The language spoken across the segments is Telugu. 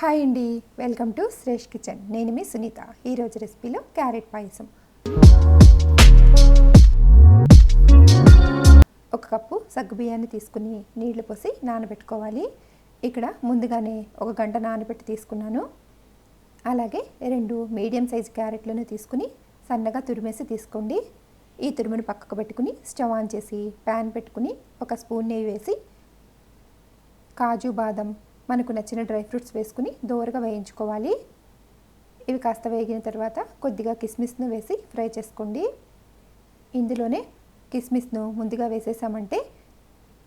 హాయ్ అండి వెల్కమ్ టు శ్రేష్ కిచెన్ నేను మీ సునీత. ఈరోజు రెసిపీలో క్యారెట్ పాయసం. ఒక కప్పు సగ్గు బియ్యాన్ని తీసుకుని నీళ్ళు పోసి నానబెట్టుకోవాలి. ఇక్కడ ముందుగానే ఒక గంట నానబెట్టి తీసుకున్నాను. అలాగే రెండు మీడియం సైజ్ క్యారెట్లను తీసుకుని సన్నగా తురిమేసి తీసుకోండి. ఈ తురుమును పక్కకు పెట్టుకుని స్టవ్ ఆన్ చేసి ప్యాన్ పెట్టుకుని ఒక స్పూన్ నెయ్యి వేసి కాజు బాదం మనకు నచ్చిన డ్రై ఫ్రూట్స్ వేసుకుని దోరగా వేయించుకోవాలి. ఇవి కాస్త వేగిన తర్వాత కొద్దిగా కిస్మిస్ను వేసి ఫ్రై చేసుకోండి. ఇందులోనే కిస్మిస్ను ముందుగా వేసేసామంటే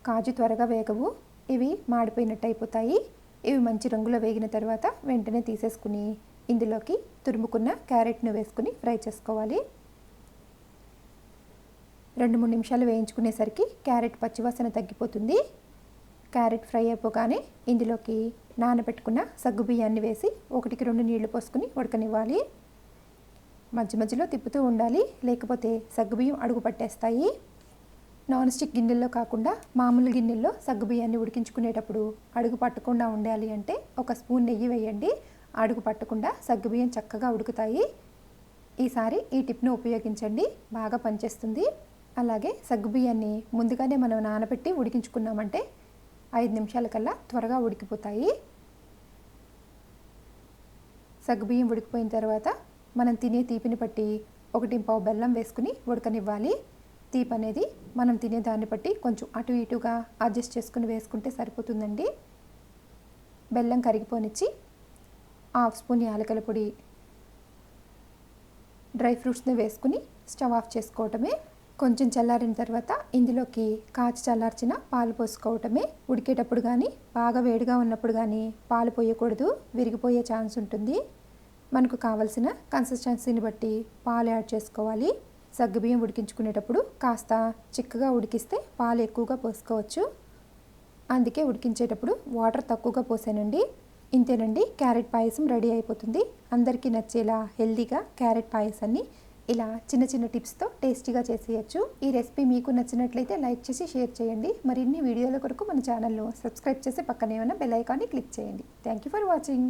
కాజు త్వరగా వేగవు. ఇవి మాడిపోయినట్టు అయిపోతాయి. ఇవి మంచి రంగులో వేగిన తర్వాత వెంటనే తీసేసుకుని ఇందులోకి తురుముకున్న క్యారెట్ను వేసుకుని ఫ్రై చేసుకోవాలి. రెండు మూడు నిమిషాలు వేయించుకునేసరికి క్యారెట్ పచ్చివాసన తగ్గిపోతుంది. క్యారెట్ ఫ్రై అయిపోగానే ఇందులోకి నానబెట్టుకున్న సగ్గు బియ్యాన్ని వేసి ఒకటికి రెండు నీళ్ళు పోసుకుని ఉడకనివ్వాలి. మధ్య మధ్యలో తిప్పుతూ ఉండాలి లేకపోతే సగ్గుబియ్యం అడుగు పట్టేస్తాయి. నాన్ స్టిక్ గిన్నెల్లో కాకుండా మామూలు గిన్నెల్లో సగ్గుబియ్యాన్ని ఉడికించుకునేటప్పుడు అడుగు పట్టకుండా ఉండాలి అంటే ఒక స్పూన్ నెయ్యి వేయండి. అడుగు పట్టకుండా సగ్గుబియ్యం చక్కగా ఉడుకుతాయి. ఈసారి ఈ టిప్ను ఉపయోగించండి బాగా పనిచేస్తుంది. అలాగే సగ్గుబియ్యాన్ని ముందుగానే మనం నానబెట్టి ఉడికించుకున్నామంటే ఐదు నిమిషాల కల్లా త్వరగా ఉడికిపోతాయి. సగ్గుబియ్యం ఉడికిపోయిన తర్వాత మనం తినే తీపిని బట్టి ఒకటి పావు బెల్లం వేసుకుని ఉడకనివ్వాలి. తీపి అనేది మనం తినే దాన్ని బట్టి కొంచెం అటు ఇటుగా అడ్జస్ట్ చేసుకుని వేసుకుంటే సరిపోతుందండి. బెల్లం కరిగిపోనిచ్చి హాఫ్ స్పూన్ యాలకల పొడి డ్రై ఫ్రూట్స్ని వేసుకుని స్టవ్ ఆఫ్ చేసుకోవటమే కొంచెం చల్లారిన తర్వాత ఇందులోకి కాచి చల్లార్చిన పాలు పోసుకోవటమే. ఉడికేటప్పుడు కానీ బాగా వేడిగా ఉన్నప్పుడు కానీ పాలు పోయకూడదు. విరిగిపోయే ఛాన్స్ ఉంటుంది. మనకు కావలసిన కన్సిస్టెన్సీని బట్టి పాలు యాడ్ చేసుకోవాలి. సగ్గుబియ్యం ఉడికించుకునేటప్పుడు కాస్త చిక్కగా ఉడికిస్తే పాలు ఎక్కువగా పోసుకోవచ్చు. అందుకే ఉడికించేటప్పుడు వాటర్ తక్కువగా పోసానండి. ఇంతేనండి క్యారెట్ పాయసం రెడీ అయిపోతుంది. అందరికీ నచ్చేలా హెల్దీగా క్యారెట్ పాయసాన్ని ఇలా చిన్న చిన్న టిప్స్తో టేస్టీగా చేసేయచ్చు. ఈ రెసిపీ మీకు నచ్చినట్లయితే లైక్ చేసి షేర్ చేయండి. మరిన్ని వీడియోల కొరకు మన ఛానల్ను సబ్స్క్రైబ్ చేసి పక్కనే ఉన్న బెల్ ఐకాన్ని క్లిక్ చేయండి. Thank you for watching.